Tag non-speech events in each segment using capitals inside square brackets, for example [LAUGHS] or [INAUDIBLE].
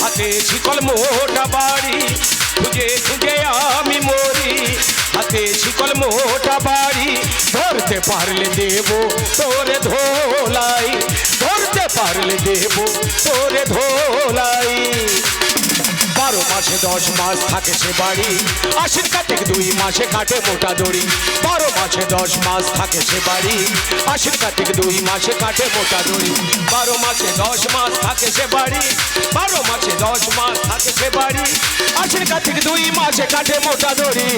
হাতে শিকল মোটা বাড়ি, খুঁজে খুঁজে আমি মরি। হাতে শিকল মোটা বাড়ি, ধরতে পারলে দেব তোরে ধোলাই। ধরতে পারলে দেব তোরে ধোলাই। বারো মাসে দশ মাস থাকে সে বাড়ি। আশির কার্তিক দুই মাসে কাটে মোটা দড়ি। বারো মাসে দশ মাস থাকে সে বাড়ি। আশির কার্তিক দুই মাসে কাটে মোটা দড়ি। বারো মাসে দশ মাস থাকে সে বাড়ি। বারো মাসে দশ মাস থাকে সে বাড়ি। আশির কার্তিক দুই মাসে কাটে মোটা দড়ি।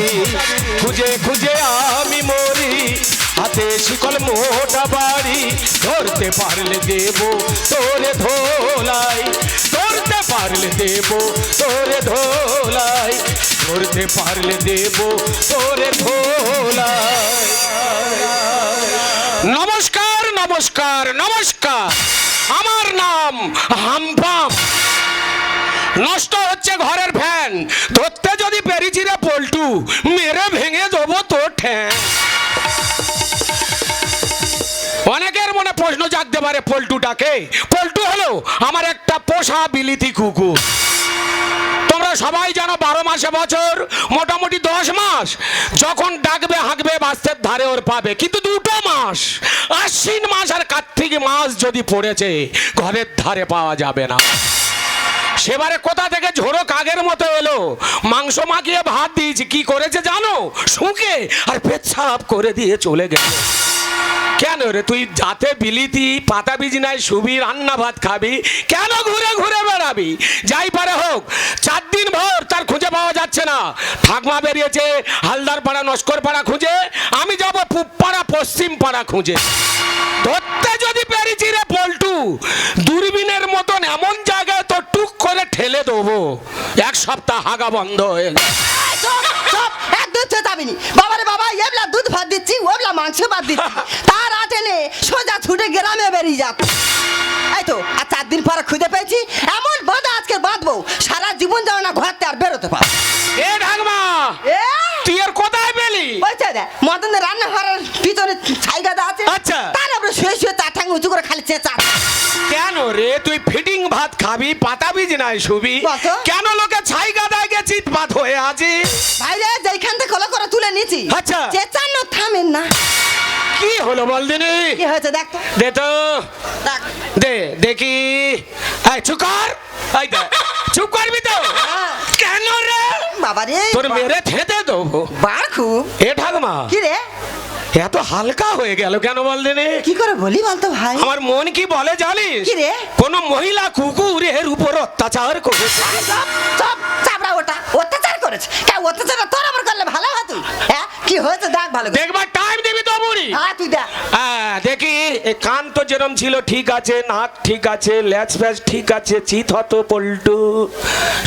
খুঁজে খুঁজে আমি মরি। হাতে শিকল মোটা বাড়ি। ধরতে পারলে দেব তোরে ধোলাই। পারলে দেব, তোরে ধোলাই, ধরতে পারলে দেব, তোরে ধোলাই। নমস্কার নমস্কার নমস্কার। আমার নাম হামপাম। নষ্ট হচ্ছে ঘরের ফ্যান। ধরতে যদি পেরেছি রে পল্টু, মেরে ভেঙে দেবো তোর ঠ্যাং। প্রশ্ন জাগতে পারে পল্টুটাকে। পল্টু হলো আমার একটা পোষা বিলিতি কুকুর। তোমরা সবাই জানো বারো মাসে বছর, মোটামুটি দশ মাস। যখন ডাকবে, হাঁকবে বাস্তের ধারে ওর পাবে। কিন্তু দুটো মাস, আশ্বিন মাস আর কার্তিক মাস যদি পড়েছে, ঘরের ধারে পাওয়া যাবে না। সেবারে কোথা থেকে ঝোড়ো কাগের মতো এলো? মাংস মাখিয়ে ভাত দিয়েছি, কি করেছে জানো? শুকে আর পেচ্ছাপ করে দিয়ে চলে গেল কেন রে তুই যাতে বিলিতি, পাতা বীজ নাই, সুবি রান্না ভাত খাবি? কেন ঘুরে ঘুরে বেড়াবি? যাই পারে হোক, চার দিন ভোর তার খুঁজে পাওয়া যাচ্ছে না। ঠাকমা বেরিয়েছে হালদার পাড়া নস্কর পাড়া খুঁজে। আমি যাব পূব পাড়া পশ্চিম পাড়া খুঁজে। ধরতে যদি পেরেছি রে, পল্টু, দূরবীনের মতন এমন জায়গায় তো টুক করে ঠেলে দেবো। এক সপ্তাহ হাগা বন্ধ হয়ে গেল। এই, চুপ, চুপ, এক দুধ যাবিনি। বাবারে বাবা এবলা দুধ ভাত দিচ্ছি ওবলা মাংস ভাত দিচ্ছি। তার আটে নে সোজা ছুটে গ্রামে বেরিয়ে যাক। এই তো আর চার দিন পরে খুঁজে পেয়েছি এমন বাঁধা আজকে বাঁধবো সারা জীবন যাও না ঘরতে আর বেরোতে পারো এ ঢাকমা তুই আর পেলি বলছে দে মদনের রান্নাঘরের ভিতরে ছাইগাদা আছে। আচ্ছা। তার উপরে শুয়ে শুয়ে তার ঠাঙ্গ উঁচু করে খালি চেঁচা কেন রে তুই ফিটিং ভাত খাবি পাতা বীজ নাই শুবি? কেন লোকে ছাই গাদায় গেছি ভাত হয়ে আছি ভাইরে যেইখান থেকে কলো করে তুলে নিছি আচ্ছা। চেঁচানো থামেন না। কি হলো বল দিনি? কি হয়েছে দেখ দে তো। দেখ। দে দেখি। এই চুপ কর। এই দে চুপ করবি তো? হ্যাঁ। কেন রে বাবা রে তোর মেরে থেতে দেবো। বার খুব। এ ঠাকমা কি রে? এত হালকা হয়ে গেল কেন বল দিনি কি করে বলি বলতো ভাই? আমার মন কি বলে জানিস? কি রে? কোন মহিলা কুকুর এর উপর অত্যাচার করেছে। চাপড়া ওটা। অত্যাচার করেছে। কে অত্যাচার তোর আমার করলে ভালো হয় তুই? হ্যাঁ কি হয়েছে দেখ ভালো করে। দেখবার টাইম দিবি তো বুড়ি। হ্যাঁ তুই দেখ। হ্যাঁ দেখি কান তো যেরম ছিল ঠিক আছে নাক ঠিক আছে ল্যাচ ফ্যাচ ঠিক আছে চিত হতো পল্টু।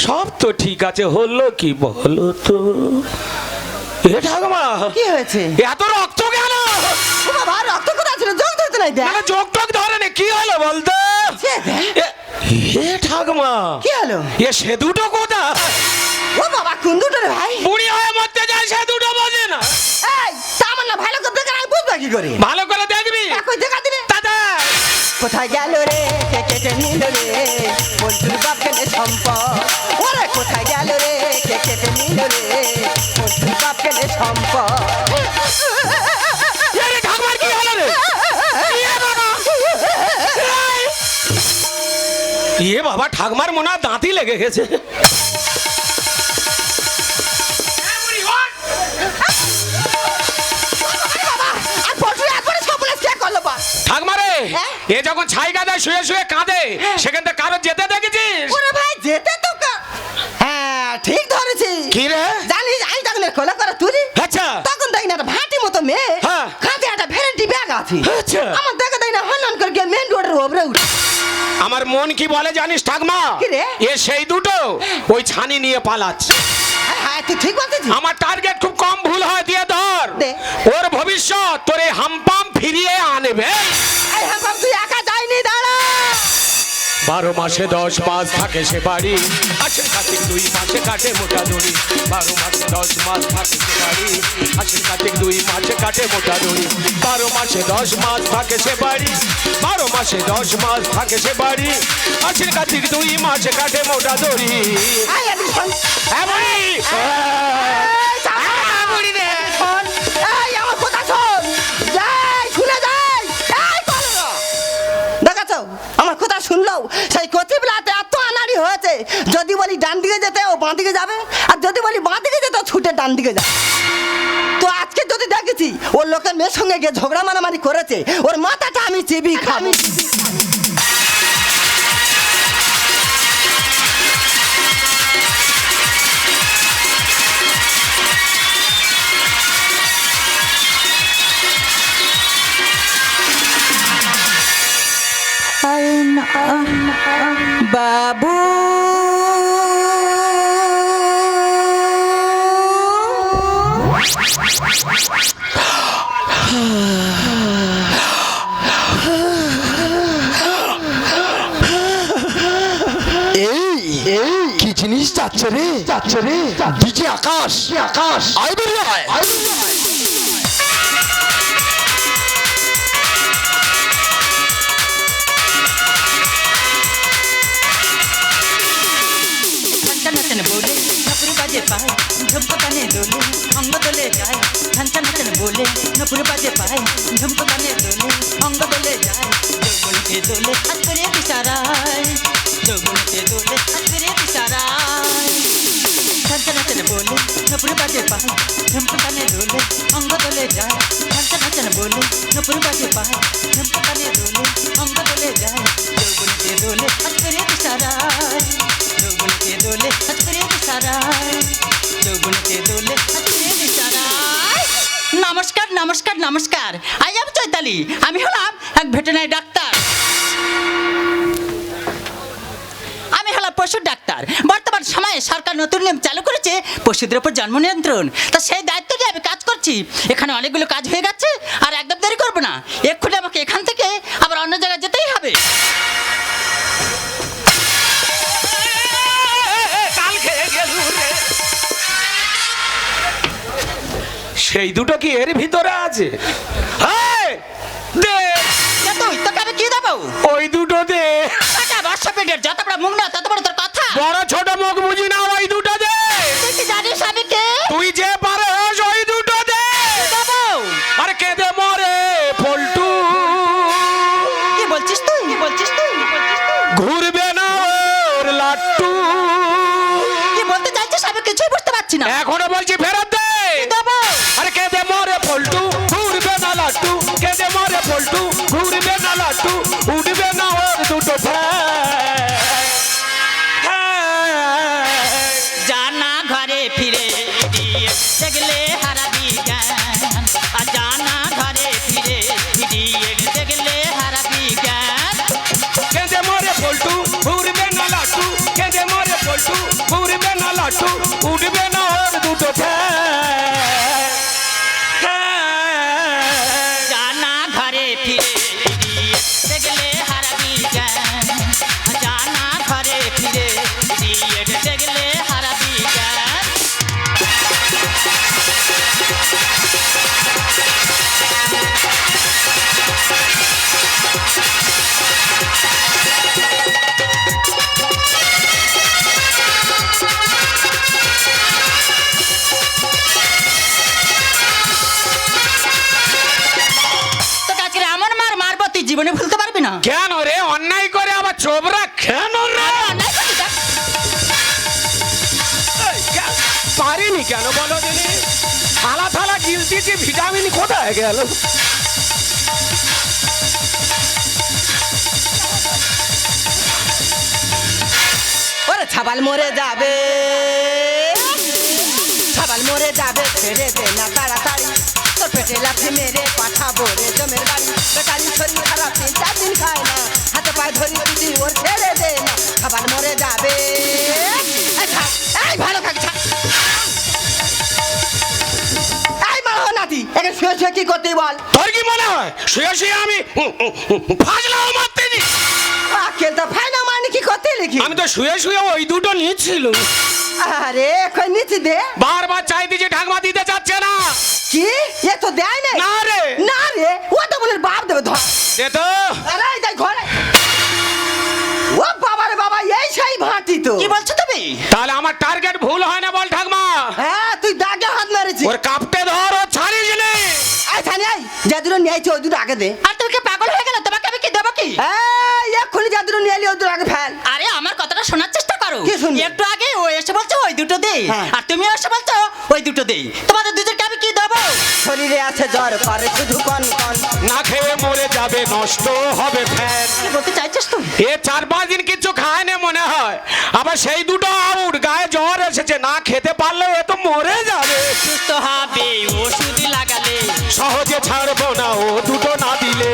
সব তো ঠিক আছে হলো কি বলো তো? এ ঠাকুমা কি হয়েছে? এত রক্ত কেন? বাবা রক্ত কোথায় ছিল জল ধরতে নাই দেখ। মানে যোগ টোক ধরে নে, কি হলো বলতো? এ ঠাকুমা কি হলো? এ সে দুটো কোথা ও বাবা কোন দুটো রে ভাই? বুড়ি হয়ে মরতে যায় সে দুটো বোঝে না। এই না ভালো করে দেখে আমি বুঝবে কি করে? ভালো করে দেখবি। কই দেখা দিলে দাদা কোথায় গেল রে? কে কেটে নিল রে? বন্ধুর বাপ কেনে সম্পদ। ওরে কোথায় গেল রে? কে কেটে নিল রে? বন্ধুর বাপ কেনে সম্পদ কি হলো রে? এ বাবা। ইয়ে বাবা ঠাকমার মনে হয় দাঁতই লেগে গেছে। এ যখন ছাই গাদায় শুয়ে শুয়ে কাঁদে সেখান থেকে কারও যেতে দেখেছিস? ওরে ভাই যেতে তো কা- হ্যাঁ ঠিক ধরেছি। কি রে? জানিস আমি তখন কোলা করে তুলি আচ্ছা। তখন দেখি না ভাটি মতো মেয়ে হ্যাঁ। কাঁধে একটা ভ্যারান্টি ব্যাগ আছে। আচ্ছা। আমার দেখে দেয় না হনন করে গিয়ে মেন রোডের ওপরে উঠে। আমার মন কি বলে জানিস ঠাকমা? কি রে? এ সেই দুটো ওই ছানি নিয়ে পালাচ্ছে। হ্যাঁ, হ্যাঁ আমার টার্গেট খুব কম ভুল হয় দিয়ে ধর। ওর ভবিষ্যৎ তোর এই হাম্পাম ফিরিয়ে আনবে। বারো মাসে দশ মাস থাকে সে বাড়ি। আশ্বিন কার্তিক দুই মাসে কাটে মোটা দড়ি। বারো মাসে দশ মাস থাকে সে বাড়ি। আশ্বিন কার্তিক দুই মাসে কাটে মোটা দড়ি। বারো মাসে দশ মাস থাকে সে বাড়ি। বারো মাসে দশ মাস থাকে সে বাড়ি। আশ্বিন কার্তিক দুই মাসে কাটে মোটা দড়ি। যদি বলি ডান দিকে যেতে ও বাঁ দিকে যাবে। আর যদি বলি বাঁ দিকে যেতে ছুটে ডান দিকে যাবে। তো আজকে যদি দেখেছি ওর লোকের মেয়ের সঙ্গে গিয়ে ঝগড়া মারামারি করেছে ওর মাথাটা আমি চিবি খাব। বাবু। ডিজে আকাশ আকাশ আয় বেরিয়ে আয় ঝাঞ্চা নাচন বলে নপুর বাজে পায় ঝুমকো কানে দোলে অঙ্গ দোলে যায় ঝাঞ্চা নাচন বলে নপুর বাজে পায় ঝুমকো কানে দোলে অঙ্গ দোলে যায় যৌবনকে দোলে হাত করে বিসারায় যৌবনকে দোলে হাত করে বিসারায় ঝাঞ্চা নাচন বলে, নপুর বাজে পায় ঝুমকো কানে দোলে, অঙ্গ দোলে যায় ঝাঞ্চা নাচন বলে, নপুর বাজে পায় ঝুমকো কানে দোলে, অঙ্গ দোলে যায়, যৌবনকে দোলে হাত করে বিসারায় যৌবনকে দোলে হাত করে যৌবনকে দোলে হাত করে নমস্কার নমস্কার নমস্কার। আই এম চৈতালি, আমি হলাম এক ভেটেনারি ডাক্তার। পশুর ডাক্তার। বর্তমান সময়ে সরকার নতুন নিয়ম চালু করেছে পশুদের উপর জন্ম নিয়ন্ত্রণ। তা সেই দায়িত্ব নিয়ে আমি কাজ করছি। এখানে অনেকগুলো কাজ হয়ে গেছে আর একদম দেরি করব না। এক্ষুনি আমাকে এখান থেকে আবার অন্য জায়গায় যেতেই হবে। সেই দুটো কি এর ভিতরে আছে? পেটের যত বড় মুখ না তত বড় তোর কথা। বড় ছোট মুখ বুঝি না ওই দুটো দে। তুই কি জানিস আমি কে? তুই যে পারে হোস ওই দুটো দে। দেবো আর কেঁদে মরে পল্টু। কি বলছিস তুই? কি বলছিস তুই? কি বলছিস তুই? ঘুরবে না ওর লাট্টু। কি বলতে চাইছিস আমি কিছুই বুঝতে পারছি না। এখনও বলছি ফেরত দে। দেবো? আরে কেঁদে মরে পল্টু ঘুরবে না লাট্টু। দে মরে পল্টু ঘুরবে না লাট্টু উঠবে না ঠ্যাং। জানা ঘরে ফিরে কেন রে? অন্যায় করে আবার চোবরা কেন রে? পারিনি কেন বলো দিনি থালা থালা গিলতেছি ভিটামিন কোথায় গেল? ওরে ছাবাল মরে যাবে। ছাবাল মরে যাবে ছেড়ে দে না তাড়াতাড়ি। তোর পেটে লাথি মেরে পাঠাবো রে জমের বাড়ি। শরীর খারাপ তিন চার দিন খায় না হাতে পায়ে ধরি দিদি ওর ছেড়ে দে না ছাবাল মরে যাবে এই ভালো থাক থাক। এই মা নাতি একে শুয়ে শুয়ে কি করতে বল তোর কি মনে হয় শুয়ে শুয়ে আমি ফাজলাও মারতে আকেল তো ফাইনা মানে সত্যি লিখি আমি তো শুয়ে শুয়ে ওই দুটো নিচ্ছিল আরে কই নিচি দে বারবার চাই দিচ্ছে ঠাকমা দিতে চাচ্ছে না কি? এ তো দেয় নাই? না রে। না রে। ও তো বলে বাপ দেবে ধর। দে তো। আরে এই দেখ ঘরে। ও বাবা রে বাবা এই সেই ভাঁটি তো। কি বলছো তুমি? তাহলে আমার টার্গেট ভুল হয় না বল ঠাকমা? হ্যাঁ তুই দাগে হাত মেরেছিস। ওর কাপটে ধর ও ছাড়িস নে। আই থানি আই যা দুটো নিয়েছি ওই দুটো আগে দে। আর তুমি কি পাগল হয়ে গেল? তোমাকে আমি কি দেবো কি? এই এক্ষুনি যা দুটো নিয়ে এলি ওই দুটো আগে ফেল। আরে আমার কথাটা শোনার চেষ্টা করো। কি শুনবি? একটু আগে ও এসে বলছো ওই দুটো দে। হ্যাঁ। আর তুমি এসে বলছো ওই দুটো দে। তোমাদের দুজনকে আমি শরীরে আছে জ্বর করে শুধু কন কন না খেয়ে মরে যাবে নষ্ট হবে ফ্যান। কি বলতে চাইছিস তুই? এ চার পাঁচ দিন কিছু খায় না মনে হয়। আবার সেই দুটো আউট গায়ে জ্বর এসেছে না খেতে পারলে এ তো মরে যাবে। সুস্থ হবে ওষুধ লাগালে। সহজে ছাড়বো না ও দুটো না দিলে।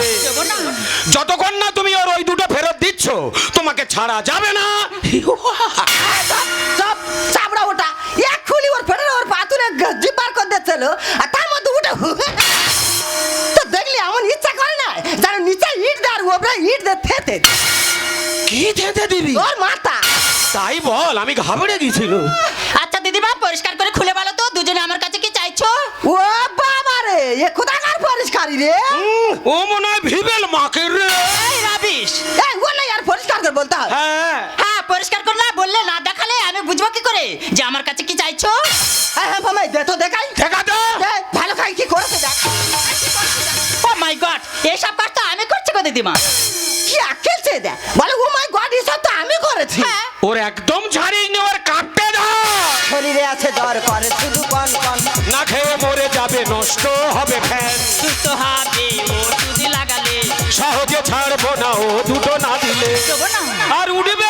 যতক্ষণ না তুমি ওর ওই দুটো ফেরত দিচ্ছ তোমাকে ছাড়া যাবে না। [LAUGHS] দিচ্ছিল আর তার মধ্যে উঠে তো দেখলি এমন ইচ্ছা করে না যেন নিচে ইট দেয় আর ওপরে ইট দে থেতে কি খেতে দিবি ওর মাথা তাই বল আমি ঘাবড়ে গেছিল আচ্ছা দিদিমা পরিষ্কার করে খুলে বলো তো দুজনে আমার কাছে কি চাইছো ও বাবা রে এ কোথাকার পরিষ্কারই রে ও মনে হয় ভিবেল মাকে রে এই রাবিশ এই ও না আর পরিষ্কার করে বলতে হ্যাঁ হ্যাঁ পরিষ্কার করে না বললে না দেখালে আমি বুঝব কি করে যে আমার কাছে কি চাইছো হ্যাঁ হ্যাঁ মামাই দে তো দেখাই দেখা মাই গড কাজ তো আমি করছি গো দিদিমা। কি আকেলছে দে বলে ও মাই গড এসব তো আমি করেছি। হ্যাঁ। ওর একদম ছাড়িয়ে নে ওর কাপটে ধর। শরীরে আছে জ্বর করে শুধু কন কন। না খেয়ে মরে যাবে নষ্ট হবে ফ্যান। সুস্থ হবে ও যদি লাগালে। সহজে ছাড়বো না ও দুটো না দিলে। আর উঠবে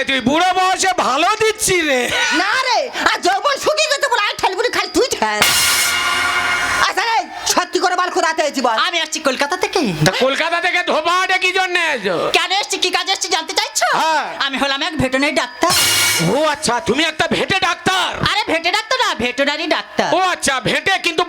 রে তুই বুড়ো বয়সে ভালো দিচ্ছি রে। না রে আর যৌবন শুকিয়ে গেছে বলে আর ঠেলবুলি খালি তুই ঠেল। আচ্ছা রে সত্যি করে বাল বল। আমি আসছি কলকাতা থেকে। তা কলকাতা থেকে ধোপাটে কি জন্য এসো? কেন এসছি? কি কাজে এসছি জানতে চাইছো? হ্যাঁ। আমি হলাম এক ভেটেনারি ডাক্তার। ও আচ্ছা তুমি একটা ভেটে ডাক্তার? আরে ভেটে ডাক্তার না ভেটেনারি ডাক্তার। ও আচ্ছা ভেটে কিন্তু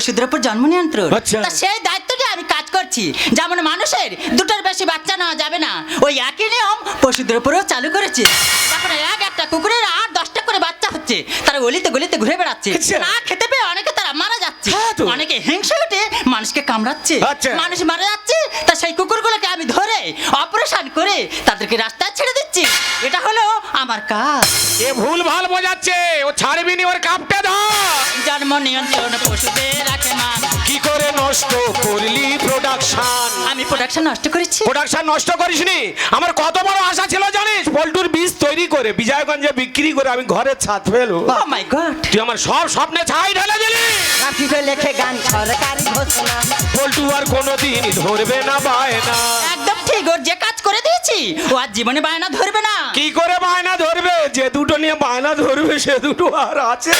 পশুদের উপর জন্ম নিয়ন্ত্রণ আচ্ছা। তা সেই দায়িত্ব নিয়ে আমি কাজ করছি যেমন মানুষের দুটোর বেশি বাচ্চা নেওয়া যাবে না ওই একই নিয়ম পশুদের উপরেও চালু করেছে তারপরে এক একটা কুকুরের আর দশটা করে বাচ্চা হচ্ছে তারা গলিতে গলিতে ঘুরে বেড়াচ্ছে আচ্ছা। না খেতে পেয়ে অনেকে তারা মারা যাচ্ছে হ্যাঁ তো। অনেকে হিংসা উঠে মানুষকে কামড়াচ্ছে আচ্ছা। মানুষ মারা যাচ্ছে তা সেই কুকুরগুলোকে আমি ধরে অপারেশন করে তাদেরকে রাস্তায় ছেড়ে দিচ্ছি এটা হলো আমার কাজ। এ ভুল ভালো বোঝাচ্ছে ও ছাড়বি নি ওর কাপটে ধর। জন্ম নিয়ন্ত্রণ পশুদের রাখে মান কি করে নষ্ট করলি প্রোডাকশন আমি প্রোডাকশন নষ্ট করেছি। প্রোডাকশন নষ্ট করিসনি? আমার কত বড় আশা ছিল জানিস? পল্টুর বীজ তৈরি করে বিজয়গঞ্জে বিক্রি করে আমি ঘরের ছাদ ফেলো ও মাই গড তুই আমার সব স্বপ্নে ছাই ঢেলে দিলি। কাপিতে লেখে গান সরকারি ঘোষণা। পল্টু আর কোনোদিন ধরবে না বায়না। একদম ঠিক ওর যে কাজ করে দিয়েছি ও আর জীবনে বায়না ধরবে না। কি করে বায়না ধরবে যে দুটো নিয়ে বায়না ধরবে সে দুটো আর আছে।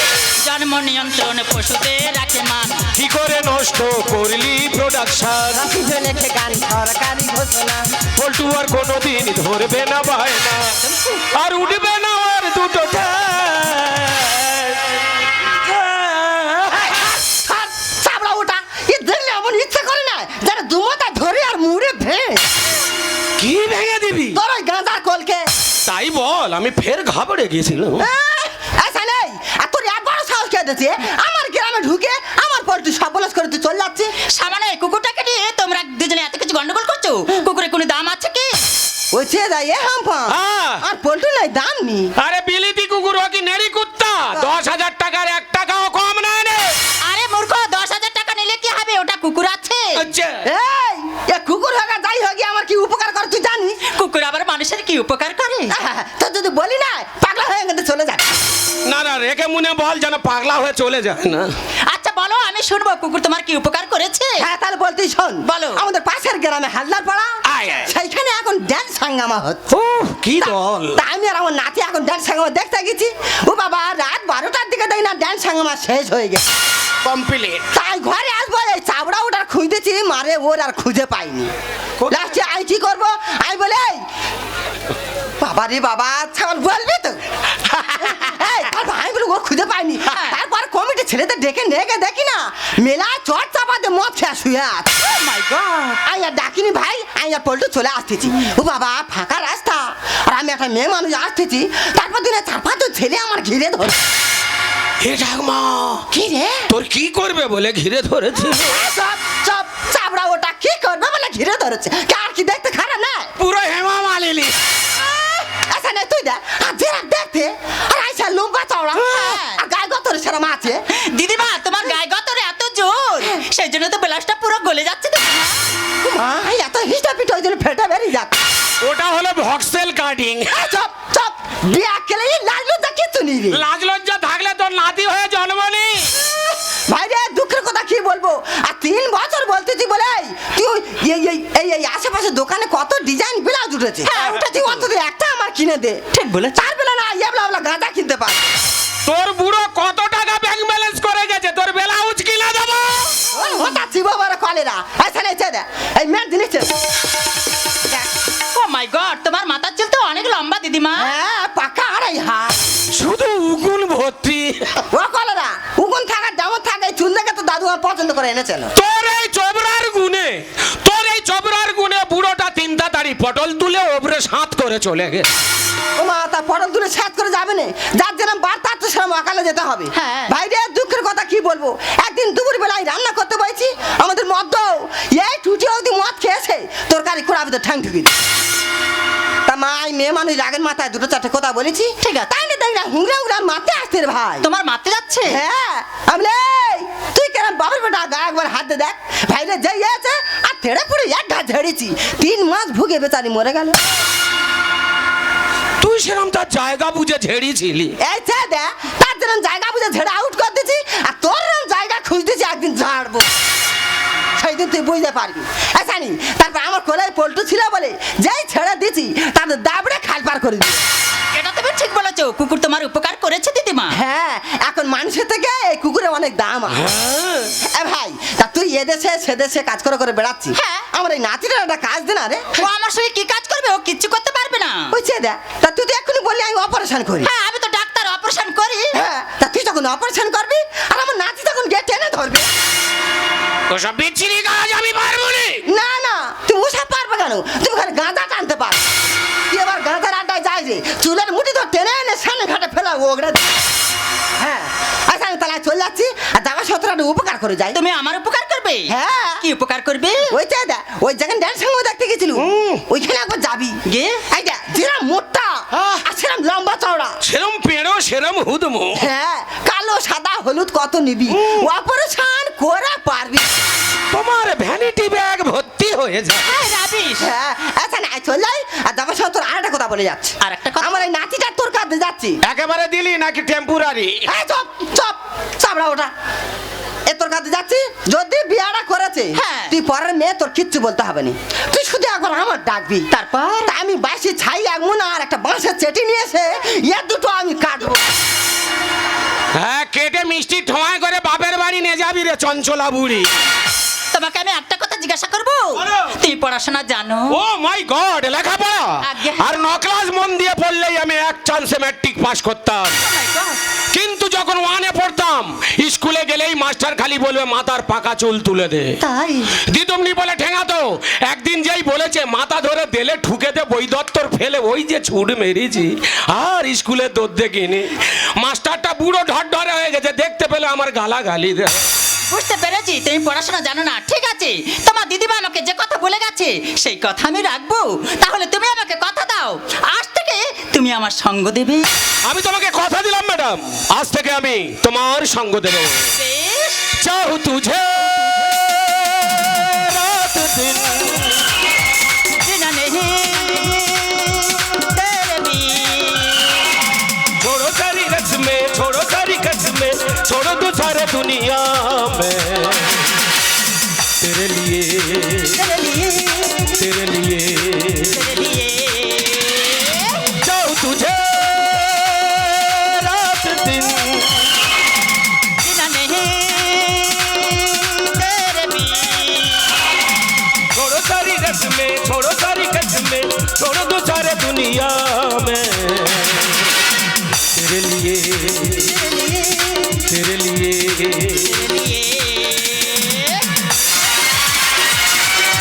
জন্ম নিয়ন্ত্রণ পশুদের রাখে মান। কি করে নষ্ট করলি প্রোডাকশন কাপিতে লেখে গান সরকারি ঘোষণা। পল্টু আর কোনোদিন ধরবে না বায়না আর উঠবে না আর দুটো ঠ্যাং। চাবড়া ওটা এ দেখলে এমন ইচ্ছা করে না যেন দুমোটা ধরে আর মুড়ে ভেঙে। কি ভেঙে তাই বল আমি ফের ঘাবড়ে আচ্ছা দিয়েছে আমার গ্রামে ঢুকে আমার পর তুই সবলাস করে তুই চলে যাচ্ছি। সামান্য কুকুরটাকে নিয়ে তোমরা দুজনে এত কিছু গন্ডগোল করছ? কুকুরের কোনো দাম আছে কি? যায় এ হাম্পা হ্যাঁ। আর পল্টু নাই দাম নি। আরে বিলিতি কুকুর ও কি নেড়ি কুত্তা? দশ হাজার টাকার এক টাকাও কম নেয় রে আরে মূর্খ দশ হাজার টাকা নিলে কি হবে? ওটা কুকুর আছে। আচ্ছা। মানুষের কি উপকার করে? [LAUGHS] তো যদি বলি না পাগলা হয়ে গেলে চলে যায় না না রেখে মনে বল যেন পাগলা হয়ে চলে যায়। না। আচ্ছা বলো আমি শুনব কুকুর তোমার কি উপকার করেছে? হ্যাঁ তাহলে বলতেই শোন। বলো। আমাদের পাশের গ্রামে হালদার পাড়া। সেইখানে এখন ড্যান্স হাঙ্গামা হচ্ছে। কি দল? তা আমি আর আমার নাতি এখন ড্যান্স হাঙ্গামা দেখতে গেছি। ও বাবা রাত বারোটার দিকে দেখি না ড্যান্স হাঙ্গামা শেষ হয়ে গেছে। কমপ্লিট তাই ঘরে আসব এই চাবড়া ওটার খুঁজতেছি মারে ওর আর খুঁজে পাইনি? লাস্টে আই কি করব? আই বলে বাবা রে বাবা ছাগল বলবি তো? [LAUGHS] আমি বলি ও খুঁজে পাইনি। তারপর কমিটি ছেলেদের ডেকে নেগে দেখি না মেলা চট চাপাতে মদ খেয়া শুয়ে গড আই আর ডাকিনি ভাই আই আর পল্টু চলে আসতেছি। ও বাবা ফাঁকা রাস্তা। আর আমি একটা মেয়ে মানুষ আসতেছি। তারপর দিনে চার পাঁচজন ছেলে আমার ঘিরে ধরে। হে ঠাকমা। কি রে? তোর কি করবে বলে ঘিরে ধরেছে? সব সব চাবড়া ওটা কি করবে বলে ঘিরে ধরেছে? কার কি দেখতে খারাপ না? পুরো হেমা মালিনী। আচ্ছা না তুই দেখ। আর যেরা দেখতে আর আইসা লম্বা চওড়া। আর গায়ে গতরে সেরম আছে। দিদিমা তোমার গায়ে গতরে এত জোর। সেই জন্য তো ব্লাউজটা পুরো গলে যাচ্ছে দিদিমা এত হিস্টা পিঠ ওই জন্য ফেটে বেরিয়ে যাচ্ছে। ওটা হলো ভক্সেল কাটিং। Chop chop. বিয়া কেলে লাগল তা কিছু নেই রে লাজ লজ্জা থাকলে তোর নাতি হয়ে জন্ম নি ভাই রে দুঃখের কথা কি বলব আর তিন বছর বলতেছি বলে এই, তুই ওই এই এই এই এই আশেপাশে দোকানে কত ডিজাইন ব্লাউজ উঠেছে। হ্যাঁ, উঠেছি অন্তত একটা আমার কিনে দে। ঠিক বলেছ। চার বেলা না এবলা এবলা গাঁজা কিনতে পার। তোর বুড়ো কত টাকা ব্যাংক ব্যালেন্স করে গেছে? তোর ব্লাউজ কিনা দেবো। ওটা চিব বড় কলেরা। আচ্ছা নেছে দে এই মেন জিনিস ও মাই গড তোমার মাথার চুল তো অনেক লম্বা দিদিমা। হ্যাঁ পাকা আড়াই হাত। শুধু উগুন ভর্তি। ও কলেরা উগুন থাকা যেমন থাকে চুল দেখে তো দাদু আমার পছন্দ করে এনেছিল। তোর এই চবরার গুনে তোর এই চবরার গুনে বুড়োটা তিনটা তাড়ি পটল তুলে ওপরে সাত করে চলে গেছে। ও মা তা পটল তুলে সাত করে যাবে না। যার যেরকম বার তার তো সেরকম অকালে যেতে হবে। হ্যাঁ। ভাই রে দুঃখের কথা কি বলব? একদিন দুপুর বেলায় রান্না করতে বলছি আমাদের মদ্য এই টুটি অবধি মদ খেয়েছে তরকারি খোড়া ভিতরে ঠ্যাং ঠুকি তা মা এই মেয়ে মানুষ রাগের মাথায় দুটো চারটে কথা বলেছি। ঠিক আছে। তাই না তাই না? হুংরা হুংরা মারতে আসতে রে ভাই। তোমার মারতে যাচ্ছে? হ্যাঁ। আমি বলি, "এই, তুই কেন বাবার বেটা? গা একবার হাত দে দেখ। ভাইরে যাই আছে আর তেড়ে পড়ে এক ঘা ঝেড়েছি। তিন মাস ভুগে বেচারি মরে গেল। তুই সেরকম তার জায়গা বুঝে ঝেড়িছিলি। এই দে তার জন্য জায়গা বুঝে ঝেড়ে আউট করে দিছি আর তোর জায়গা খুঁজতেছি একদিন ঝাড়বো। সেইদিন তুই বুঝতে পারবি। আচ্ছা নি তারপর আমার কোলায় পল্টু ছিল বলে যেই ছেড়ে দিছি তাদের দাবড়ে খাল পার করে দিই এটা তুমি ঠিক বলেছ কুকুর তোমার উপকার করেছে দিদিমা। হ্যাঁ এখন মানুষের থেকে এই কুকুরের অনেক দাম আছে। এ ভাই তা তুই এদেশে সে দেশে কাজ করে করে বেড়াচ্ছি। হ্যাঁ। আমার এই নাতিটার একটা কাজ দে না রে। ও আমার সঙ্গে কি কাজ করবে? ও কিচ্ছু করতে পারবে না। চে দে তা তুই তো এক্ষুনি বললি আমি অপারেশন করি। হ্যাঁ আমি তো ডাক্তার অপারেশন করি। হ্যাঁ তা তুই যখন অপারেশন করবি আর আমার নাতি তখন গিয়ে টেনে ধরবে। ওসব বিচ্ছিরি কাজ আমি পারব নি। না না তুমি ওসব পারবে কেন? তুমি খালি গাঁজা টানতে পার তুই এবার গাঁজার আড্ডায় যাই রে। চুলের মুঠি তো টেনে এনে সামনে ঘাটে ফেলা ওগড়ে। হ্যাঁ আচ্ছা আমি তাহলে চলে যাচ্ছি। সত্তরটা উপকার করে যাই। তুমি আমার উপকার করবে? হ্যাঁ। কি উপকার করবে? ওই চাই দা ওই যেখানে ড্যান্স সঙ্গে দেখতে গেছিল। ওইখানে একবার যাবি। গে? এই দা মোটা আহ। আর সেরম লম্বা চওড়া। সেরম পেড়ো সেরম হুদমো। হ্যাঁ কালো সাদা হলুদ কত নিবি? অপারেশন করে পারবি। তোমার ভ্যানিটি ব্যাগ ভর্তি হয়ে যায়। হ্যাঁ রাবিশ। হ্যাঁ আচ্ছা না চল যাই। আর জামা সত্তর আর একটা কথা বলে যাচ্ছে। আর একটা কথা? আমার এই নাতিটা তোর কাছে যাচ্ছি। একেবারে দিলি নাকি টেম্পুরারি হ্যাঁ চপ চপ চাপড়া ওটা। এ যাচ্ছি যদি বিয়াটা করেছে হ্যাঁ। তুই পরের মেয়ে তোর কিচ্ছু বলতে হবে না। তুই শুধু একবার আমার ডাকবি। তারপর? আমি বাসি ছাই একমন আর একটা বাঁশের চেটি নিয়ে এসে এ দুটো আমি কাটবো। হ্যাঁ কেটে মিষ্টি ঠোঁয়া করে বাপের বাড়ি নিয়ে যাবি রে চঞ্চলা বুড়ি। তোমাকে আমি একটা কথা জিজ্ঞাসা করব। তুমি পড়াশোনা জানো? ও মাই গড লেখাপড়া। আর ন ক্লাস মন দিয়ে পড়লেই আমি এক চান্সে ম্যাট্রিক পাস করতাম। Oh! কিন্তু যখন ওয়ানে পড়তাম স্কুলে গেলেই মাস্টার খালি বলবে মাথার পাকা চুল তুলে দে। তাই? দিদমনি বলে ঠেঙাতো একদিন যেই বলেছে মাথা ধরে দেলে ঠুকে দে বই দত্তর ফেলে ওই যে ছুট মেরেছি আর স্কুলে দৌড় দেখিনি। মাস্টারটা বুড়ো ঢর ঢরে হয়ে গেছে দেখতে পেলে আমার গালা গালি দেয়। বুঝতে পেরেছি তুমি পড়াশোনা জানো না ঠিক আছে তোমার দিদিমা আমাকে যে কথা বলে গেছে সেই কথা আমি রাখবো তাহলে তুমি আমাকে কথা দাও আজ থেকে তুমি আমার সঙ্গ দেবে আমি তোমাকে কথা দিলাম ম্যাডাম আজ থেকে আমি তোমার সঙ্গ দেব বেশ চাহু তুঝে রাত দিন जीना नहीं तेरे बिन। छोड़ो सारी रस्में छोड़ो सारी कस्में छोड़ो दो सारे दुनिया में तेरे लिए